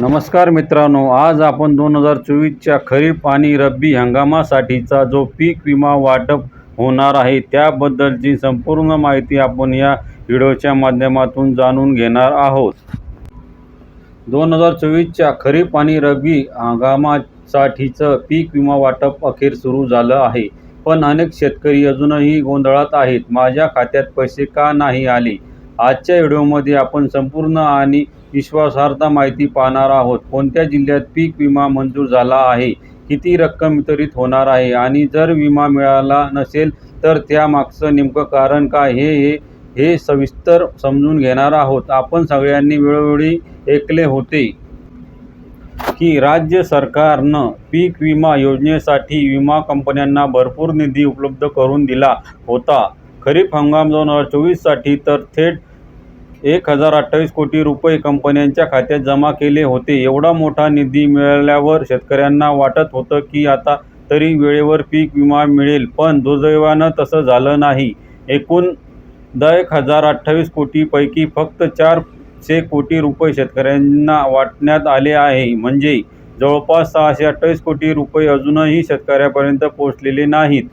नमस्कार मित्रांनो आज आपण दोन हजार चोवीसच्या खरीप आणि रब्बी हंगामासाठीचा जो पीक विमा वाटप होणार आहे त्याबद्दलची संपूर्ण माहिती आपण या व्हिडिओच्या माध्यमातून जाणून घेणार आहोत. दोन हजार चोवीसच्या खरीप आणि रब्बी हंगामासाठीचं पीक विमा वाटप अखेर सुरू झालं आहे. पण अनेक शेतकरी अजूनही गोंधळात आहेत. माझ्या खात्यात पैसे का नाही आले? आजच्या व्हिडिओमध्ये आपण संपूर्ण आणि विश्वासार्हता माहिती पाहणार आहोत. कोणत्या जिल्ह्यात पीक विमा मंजूर झाला आहे? किती रक्कम वितरित होणार आहे? आणि जर विमा मिळाला नसेल तर त्यामागचं नेमकं कारण काय? हे हे हे सविस्तर समजून घेणार आहोत. आपण सगळ्यांनी वेळोवेळी ऐकले होते की राज्य सरकारनं पीक विमा योजनेसाठी विमा कंपन्यांना भरपूर निधी उपलब्ध करून दिला होता. खरीप हंगाम दोन हजार चोवीससाठी तर थेट एक हजार अठ्ठावीस कोटी रुपये कंपन्यांच्या खात्यात जमा केले होते. एवढा मोठा निधी मिळाल्यावर शेतकऱ्यांना वाटत होतं की आता तरी वेळेवर पीक विमा मिळेल पण दुर्दैवानं तसं झालं नाही. एकूण द एक हजार अठ्ठावीस कोटीपैकी फक्त चारशे कोटी रुपये शेतकऱ्यांना वाटण्यात आले आहे. म्हणजे जवळपास सहाशे अठ्ठावीस कोटी रुपये अजूनही शेतकऱ्यापर्यंत पोहोचलेले नाहीत.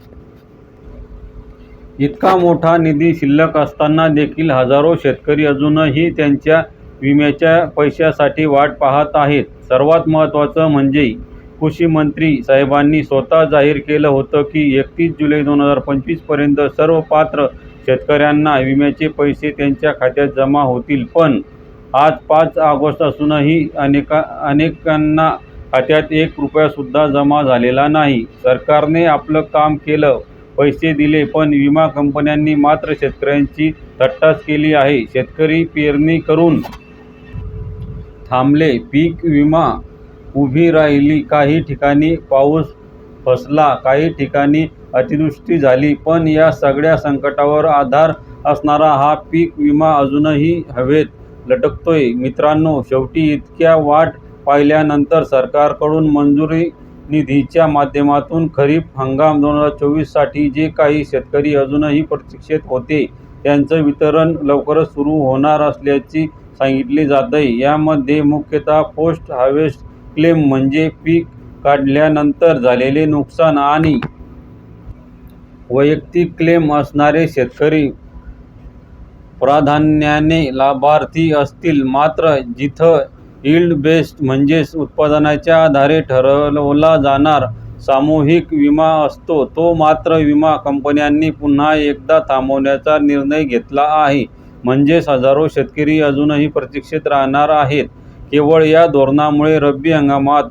इतका मोठा निधी शिल्लक असताना देखील हजारो शेतकरी अजूनही त्यांच्या विम्याच्या पैशासाठी वाट पाहत आहेत. सर्वात महत्त्वाचं म्हणजे कृषी मंत्री साहेबांनी स्वतः जाहीर केलं होतं की एकतीस जुलै दोन हजार पंचवीसपर्यंत सर्व पात्र शेतकऱ्यांना विम्याचे पैसे त्यांच्या खात्यात जमा होतील. पण आज पाच ऑगस्ट असूनही अनेका अनेकांना खात्यात एक रुपयासुद्धा जमा झालेला नाही. सरकारने आपलं काम केलं. पैसे दिले पण विमा कंपन्यांनी मात्र शेतकऱ्यांची थट्टाच केली आहे. शेतकरी पेरणी करून थांबले. पीक विमा उभी राहिली. काही ठिकाणी पाऊस फसला काही ठिकाणी अतिवृष्टी झाली पण या सगळ्या संकटावर आधार असणारा हा पीक विमा अजूनही हवेत लटकतोय. मित्रांनो शेवटी इतक्या वाट पाहिल्यानंतर सरकारकडून मंजुरी निधीच्या माध्यमातून खरीप हंगाम दोन हजार चोवीससाठी जे काही शेतकरी अजूनही प्रतीक्षेत होते त्यांचं वितरण लवकरच सुरू होणार असल्याची सांगितले जातंय. यामध्ये मुख्यतः पोस्ट हार्वेस्ट क्लेम म्हणजे पीक काढल्यानंतर झालेले नुकसान आणि वैयक्तिक क्लेम असणारे शेतकरी प्राधान्याने लाभार्थी असतील मात्र जिथं यील्ड बेस्ड म्हणजेच उत्पादनाच्या आधारे ठरवला जाणार सामूहिक विमा असतो. तो मात्र विमा कंपन्यांनी पुन्हा एकदा थांबवण्याचा निर्णय घेतला आहे. म्हणजेच हजारो शेतकरी अजूनही प्रतीक्षेत राहणार आहेत. केवळ या धोरणामुळे रब्बी हंगामात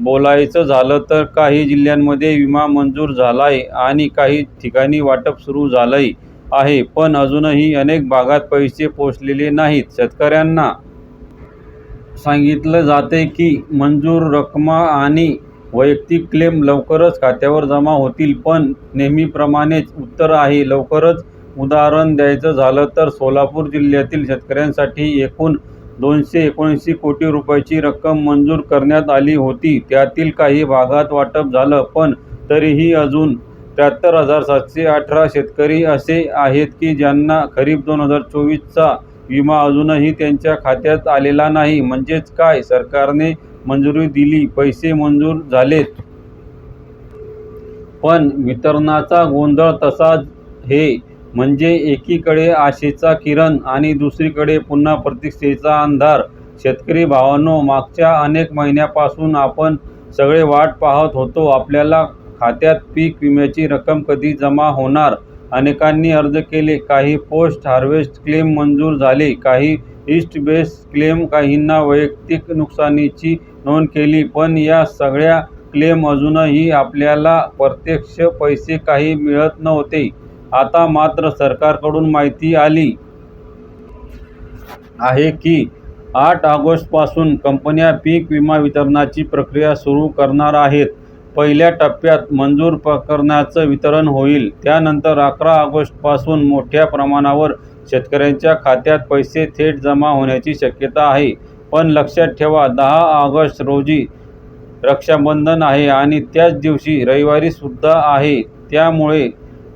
बोलायचं झालं तर काही जिल्ह्यांमध्ये विमा मंजूर झालाय आणि काही ठिकाणी वाटप सुरू झालंय आहे. पण अजूनही अनेक भागात पैसे पोचलेले नाहीत. शेतकऱ्यांना सांगितलं जाते की मंजूर रकमा आणि वैयक्तिक क्लेम लवकरच खात्यावर जमा होतील पण नेहमीप्रमाणेच उत्तर आहे. लवकरच उदाहरण द्यायचं झालं तर सोलापूर जिल्ह्यातील शेतकऱ्यांसाठी एकूण दोनशे एकोणऐंशी कोटी रुपयाची रक्कम मंजूर करण्यात आली होती. त्यातील काही भागात वाटप झालं पण तरीही अजून त्र्याहत्तर हजार सातशे अठरा शेतकरी असे आहेत की ज्यांना खरीप दोन हजार चोवीसचा विमा अजूनही त्यांच्या खात्यात आलेला नाही. म्हणजेच काय? सरकारने मंजुरी दिली पैसे मंजूर झालेत. पण वितरणाचा गोंधळ तसाच हे म्हणजे एकीकडे आशेचा किरण आणि दुसरीकडे पुन्हा प्रतीक्षेचा अंधार. शेतकरी भावांनो मागच्या अनेक महिन्यापासून आपण सगळे वाट पाहत होतो. आपल्याला खात्यात पीक विम्याची रक्कम कधी जमा होणार? अनेकांनी अर्ज केले. काही पोस्ट हार्वेस्ट क्लेम मंजूर झाले. काही ईस्ट बेस क्लेम काहींना वैयक्तिक नुकसानीची नोंद केली. पण या सगळ्या क्लेम अजूनही आपल्याला प्रत्यक्ष पैसे काही मिळत नव्हते. आता मात्र सरकारकडून माहिती आली आहे की आठ ऑगस्टपासून कंपन्या पीक विमा वितरणाची प्रक्रिया सुरू करणार आहेत. पहिल्या टप्प्यात मंजूर प्रकरणाचं वितरण होईल. त्यानंतर अकरा ऑगस्टपासून मोठ्या प्रमाणावर शेतकऱ्यांच्या खात्यात पैसे थेट जमा होण्याची शक्यता आहे. पण लक्षात ठेवा दहा ऑगस्ट रोजी रक्षाबंधन आहे आणि त्याच दिवशी रविवारीसुद्धा आहे. त्यामुळे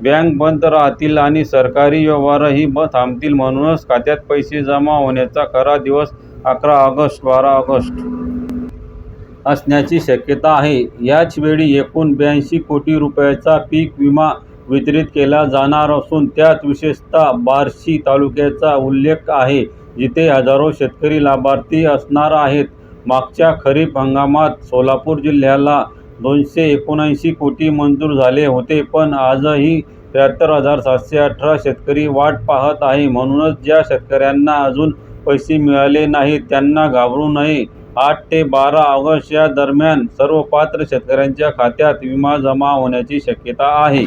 बँक बंद राहतील आणि सरकारी व्यवहारही ब थांबतील. म्हणूनच खात्यात पैसे जमा होण्याचा खरा दिवस अकरा ऑगस्ट बारा ऑगस्ट. असण्याची शक्यता आहे. याच वेळी एकूण ब्याऐंशी कोटी रुपयाचा पीक विमा वितरित केला जाणार असून त्यात विशेषतः बार्शी तालुक्याचा उल्लेख आहे जिथे हजारो शेतकरी लाभार्थी असणार आहेत. मागच्या खरीप हंगामात सोलापूर जिल्ह्याला दोनशे एकोणऐंशी कोटी मंजूर झाले होते पण आजही त्र्याहत्तर हजार सातशे अठरा शेतकरी वाट पाहत आहे. म्हणूनच ज्या शेतकऱ्यांना अजून पैसे मिळाले नाहीत त्यांना घाबरू नये. आठ ते बारा ऑगस्ट या दरम्यान सर्व पात्र शेतकऱ्यांच्या खात्यात विमा जमा होण्याची शक्यता आहे.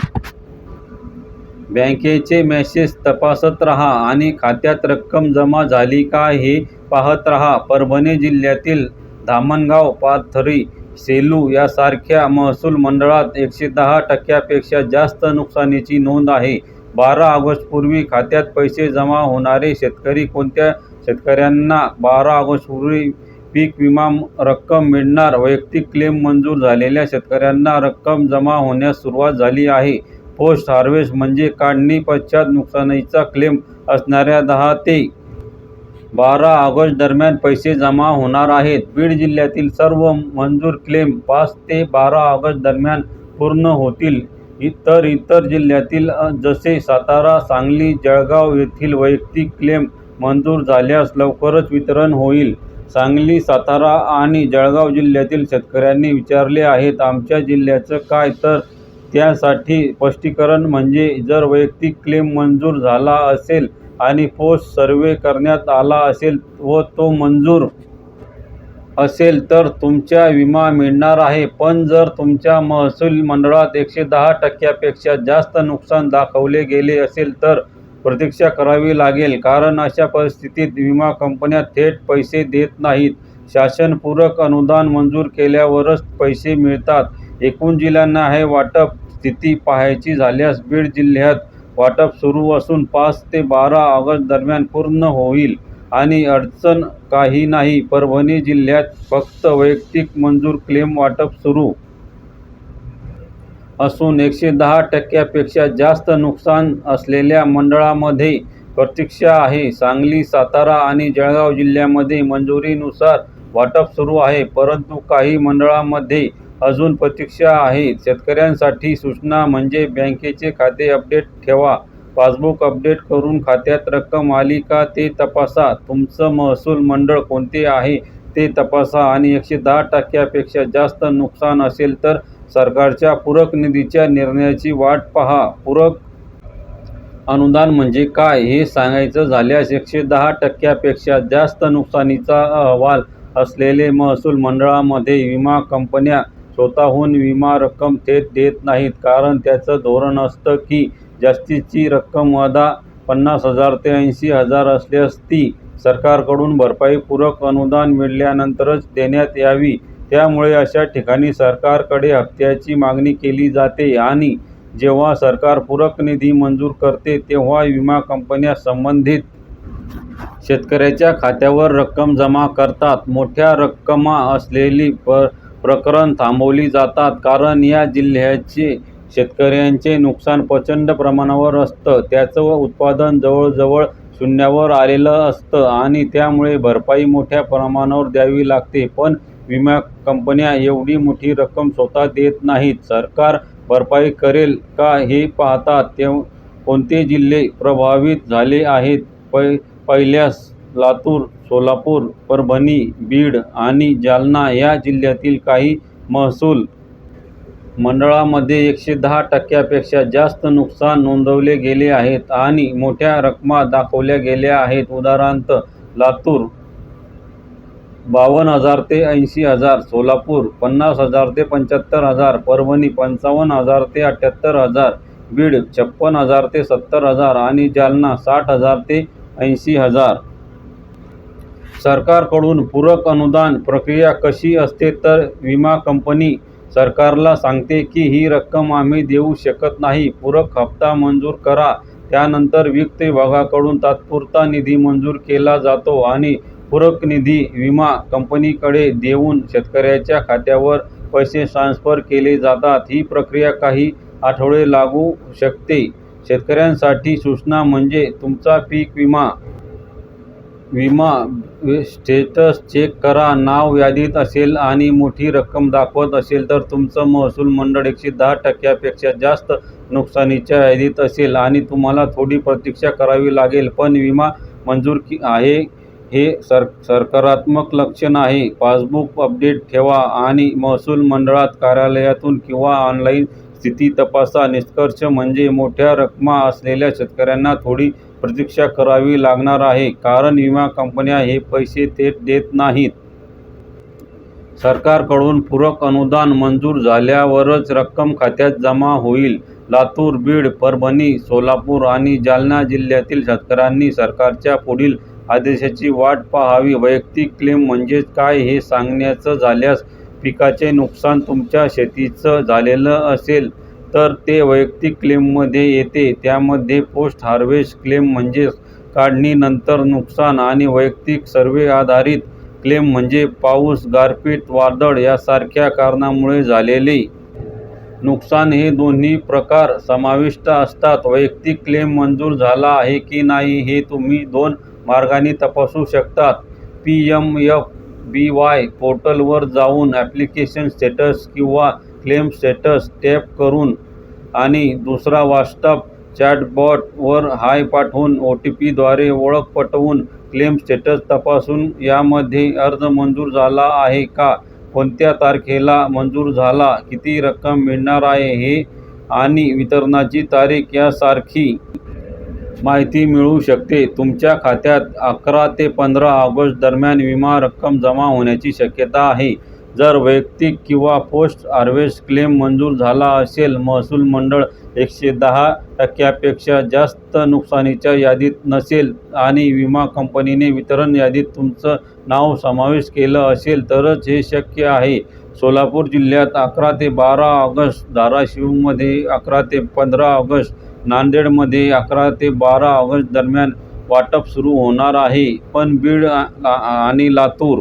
बँकेचे मेसेज तपासत रहा आणि खात्यात रक्कम जमा झाली का हे पाहत राहा. परभणी जिल्ह्यातील धामणगाव पाथरी सेलू यासारख्या महसूल मंडळात एकशे दहा टक्क्यापेक्षा जास्त नुकसानीची नोंद आहे. बारा ऑगस्टपूर्वी खात्यात पैसे जमा होणारे शेतकरी कोणत्या शेतकऱ्यांना? बारा ऑगस्टपूर्वी पीक विमा रक्कम मिळणार? वैयक्तिक क्लेम मंजूर झालेल्या शेतकऱ्यांना रक्कम जमा होण्यास सुरुवात झाली आहे. पोस्ट हार्वेस्ट म्हणजे काढणी पश्चात नुकसानीचा क्लेम असणाऱ्या दहा ते बारा ऑगस्ट दरम्यान पैसे जमा होणार आहेत. बीड जिल्ह्यातील सर्व मंजूर क्लेम पाच ते बारा ऑगस्ट दरम्यान पूर्ण होतील. तर इतर जिल्ह्यातील जसे सातारा सांगली जळगाव येथील वैयक्तिक क्लेम मंजूर झाल्यास लवकरच वितरण होईल. सांगली सातारा आणि जळगाव जिल्ह्यातील शेतकऱ्यांनी विचारले आहेत आमच्या जिल्ह्याचं काय? तर त्यासाठी स्पष्टीकरण म्हणजे जर वैयक्तिक क्लेम मंजूर झाला असेल आणि पोस्ट सर्वे करण्यात आला असेल व तो मंजूर असेल तर तुमच्या विमा मिळणार आहे. पण जर तुमच्या महसूल मंडळात एकशे दहा टक्क्यापेक्षा जास्त नुकसान दाखवले गेले असेल तर प्रतीक्षा करावी लागेल कारण अशा परिस्थितीत विमा कंपन्या थेट पैसे देत नाहीत. शासनपूरक अनुदान मंजूर केल्यावरच पैसे मिळतात. एकूण जिल्ह्यांना हे वाटप स्थिती पाहायची झाल्यास बीड जिल्ह्यात वाटप सुरू असून पाच ते बारा ऑगस्ट दरम्यान पूर्ण होईल. आणि अडचण काही नाही परभणी जिल्ह्यात फक्त वैयक्तिक मंजूर क्लेम वाटप सुरू असून एकशे दहा टक्क्यापेक्षा जास्त नुकसान असलेल्या मंडळामध्ये प्रतीक्षा आहे. सांगली सातारा आणि जळगाव जिल्ह्यामध्ये मंजुरीनुसार वाटप सुरू आहे. परंतु काही मंडळामध्ये अजून प्रतीक्षा आहे. शेतकऱ्यांसाठी सूचना म्हणजे बँकेचे खाते अपडेट ठेवा. पासबुक अपडेट करून खात्यात रक्कम आली का ते तपासा. तुमचं महसूल मंडळ कोणते आहे ते तपासा. आणि एकशे दहा टक्क्यापेक्षा जास्त नुकसान असेल तर सरकारच्या पूरक निधीच्या निर्णयाची वाट पहा. पूरक अनुदान म्हणजे काय हे सांगायचं झाल्यास एकशे दहा टक्क्यापेक्षा जास्त नुकसानीचा अहवाल असलेले महसूल मंडळामध्ये विमा कंपन्या स्वतःहून विमा रक्कम थेट देत नाहीत. कारण त्याचं धोरण असतं की जास्तीची रक्कम वादा पन्नास हजार ते ऐंशी हजार असल्यास ती सरकारकडून भरपाई पूरक अनुदान मिळाल्यानंतरच देण्यात यावी. त्यामुळे अशा ठिकाणी सरकारकडे हप्त्याची मागणी केली जाते आणि जेव्हा सरकार पूरक निधी मंजूर करते तेव्हा विमा कंपन्या संबंधित शेतकऱ्याच्या खात्यावर रक्कम जमा करतात. मोठ्या रक्कमा असलेली प प्रकरण थांबवली जातात कारण या जिल्ह्याचे शेतकऱ्यांचे नुकसान प्रचंड प्रमाणावर असतं. त्याचं उत्पादन जवळजवळ शून्यावर आलेलं असतं आणि त्यामुळे भरपाई मोठ्या प्रमाणावर द्यावी लागते. पण विमा कंपन्या एवढी मोठी रक्कम स्वतः देत नाहीत. सरकार भरपाई करेल का हे पाहतात तेव्हा कोणते जिल्हे प्रभावित झाले आहेत? पै पहिल्यास लातूर सोलापूर परभणी बीड आणि जालना या जिल्ह्यातील काही महसूल मंडळामध्ये एकशे दहा टक्क्यापेक्षा जास्त नुकसान नोंदवले गेले आहेत आणि मोठ्या रकमा दाखवल्या गेल्या आहेत. उदाहरणार्थ लातूर बावन्न हजार ते ऐंशी हजार सोलापूर पन्नास हजार ते पंच्याहत्तर हजार परभणी पंचावन्न हजार ते अठ्ठ्याहत्तर हजार बीड छप्पन हजार ते सत्तर हजार आणि जालना साठ हजार ते ऐंशी हजार. सरकारकडून पूरक अनुदान प्रक्रिया कशी असते तर विमा कंपनी सरकारला सांगते की ही रक्कम आम्ही देऊ शकत नाही पूरक हप्ता मंजूर करा. त्यानंतर वित्त विभागाकडून तात्पुरता निधी मंजूर केला जातो आणि पूरक निधी विमा कंपनीकडे देऊन शेतकऱ्याच्या खात्यावर पैसे ट्रान्स्फर केले जातात. ही प्रक्रिया काही आठवडे लागू शकते. शेतकऱ्यांसाठी सूचना म्हणजे तुमचा पीक विमा. विमा स्टेटस चेक करा. नाव यादीत असेल आणि मोठी रक्कम दाखवत असेल तर तुमचं महसूल मंडळ एकशे दहा टक्क्यांपेक्षा जास्त नुकसानीच्या यादीत असेल आणि तुम्हाला थोडी प्रतीक्षा करावी लागेल. पण विमा मंजूर की आहे हे सर सकारात्मक लक्षण आहे पासबुक अपडेट ठेवा आणि महसूल मंडळात कार्यालयातून किंवा ऑनलाईन स्थिती तपासा. निष्कर्ष म्हणजे मोठ्या रकमा असलेल्या शेतकऱ्यांना थोडी प्रतीक्षा करावी लागणार आहे कारण विमा कंपन्या हे पैसे थेट देत नाहीत. सरकारकडून पूरक अनुदान मंजूर झाल्यावरच रक्कम खात्यात जमा होईल. लातूर बीड परभणी सोलापूर आणि जालना जिल्ह्यातील शेतकऱ्यांनी सरकारच्या पुढील आदेशाची वाट पाहावी. वैयक्तिक क्लेम म्हणजेच काय हे सांगण्याचं झाल्यास पिकाचे नुकसान तुमच्या शेतीचं झालेलं असेल तर ते वैयक्तिक क्लेममध्ये येते. त्यामध्ये पोस्ट हार्वेस्ट क्लेम म्हणजेच काढणीनंतर नुकसान आणि वैयक्तिक सर्वे आधारित क्लेम म्हणजे पाऊस गारपीट वादळ यासारख्या कारणामुळे झालेले नुकसान हे दोन्ही प्रकार समाविष्ट असतात. वैयक्तिक क्लेम मंजूर झाला आहे की नाही हे तुम्ही दोन मार्गाने तपासू शकतात. P M F B Y पोर्टलवर जाऊन ॲप्लिकेशन स्टेटस किंवा क्लेम स्टेटस टॅप करून आणि दुसरा वास्तव चॅटबॉटवर हाय पाठवून ओ टी पीद्वारे ओळख पटवून क्लेम स्टेटस तपासून यामध्ये अर्ज मंजूर झाला आहे का? कोणत्या तारखेला मंजूर झाला? किती रक्कम मिळणार आहे हे आणि वितरणाची तारीख यासारखी माहिती मिळू शकते. तुमच्या खात्यात अकरा ते पंधरा ऑगस्ट दरम्यान विमा रक्कम जमा होण्याची शक्यता आहे. जर वैयक्तिक किंवा पोस्ट हार्वेस्ट क्लेम मंजूर झाला असेल महसूल मंडळ एकशे दहा टक्क्यापेक्षा जास्त नुकसानीच्या यादीत नसेल आणि विमा कंपनीने वितरण यादीत तुमचं नाव समावेश केलं असेल तरच हे शक्य आहे. सोलापूर जिल्ह्यात अकरा ते बारा ऑगस्ट धाराशिवमध्ये अकरा ते पंधरा ऑगस्ट नांदेडमध्ये अकरा ते बारा ऑगस्ट दरम्यान वाटप सुरू होणार आहे. पण बीड आणि लातूर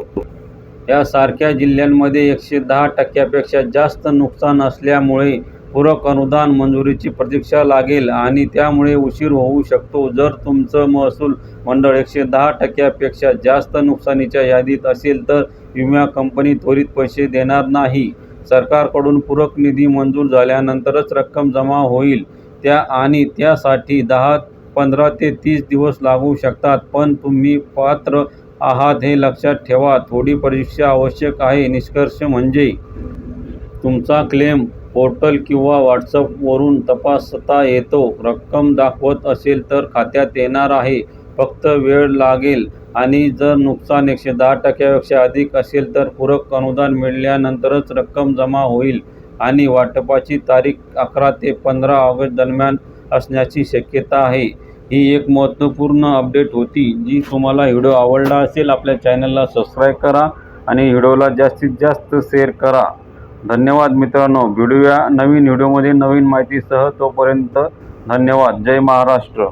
यासारख्या जिल्ह्यांमध्ये एकशे दहा टक्क्यापेक्षा जास्त नुकसान असल्यामुळे पूरक अनुदान मंजुरीची प्रतीक्षा लागेल आणि त्यामुळे उशीर होऊ शकतो. जर तुमचं महसूल मंडळ एकशे दहा टक्क्यापेक्षा जास्त नुकसानीच्या यादीत असेल तर विमा कंपनी त्वरित पैसे देणार नाही. सरकारकडून पूरक निधी मंजूर झाल्यानंतरच रक्कम जमा होईल. त्या आणि त्यासाठी दहा पंधरा ते तीस दिवस लागू शकतात. पण तुम्ही पात्र आहात हे लक्षात ठेवा. थोडी परीक्षा आवश्यक आहे. निष्कर्ष म्हणजे तुमचा क्लेम पोर्टल किंवा व्हॉट्सअपवरून तपासता येतो. रक्कम दाखवत असेल तर खात्यात येणार आहे. फक्त वेळ लागेल आणि जर नुकसान एकशे दहा टक्क्यापेक्षा अधिक असेल तर पूरक अनुदान मिळाल्यानंतरच रक्कम जमा होईल. आणि वाटपाची तारीख अकरा ते पंधरा ऑगस्ट दरम्यान असण्याची शक्यता आहे. ही एक महत्त्वपूर्ण अपडेट होती जी तुम्हाला व्हिडिओ आवडला असेल आपल्या चॅनलला सबस्क्राईब करा आणि व्हिडिओला जास्तीत जास्त शेअर करा. धन्यवाद मित्रांनो. व्हिडिओ या नवीन व्हिडिओमध्ये नवीन माहितीसह. तोपर्यंत धन्यवाद. जय महाराष्ट्र.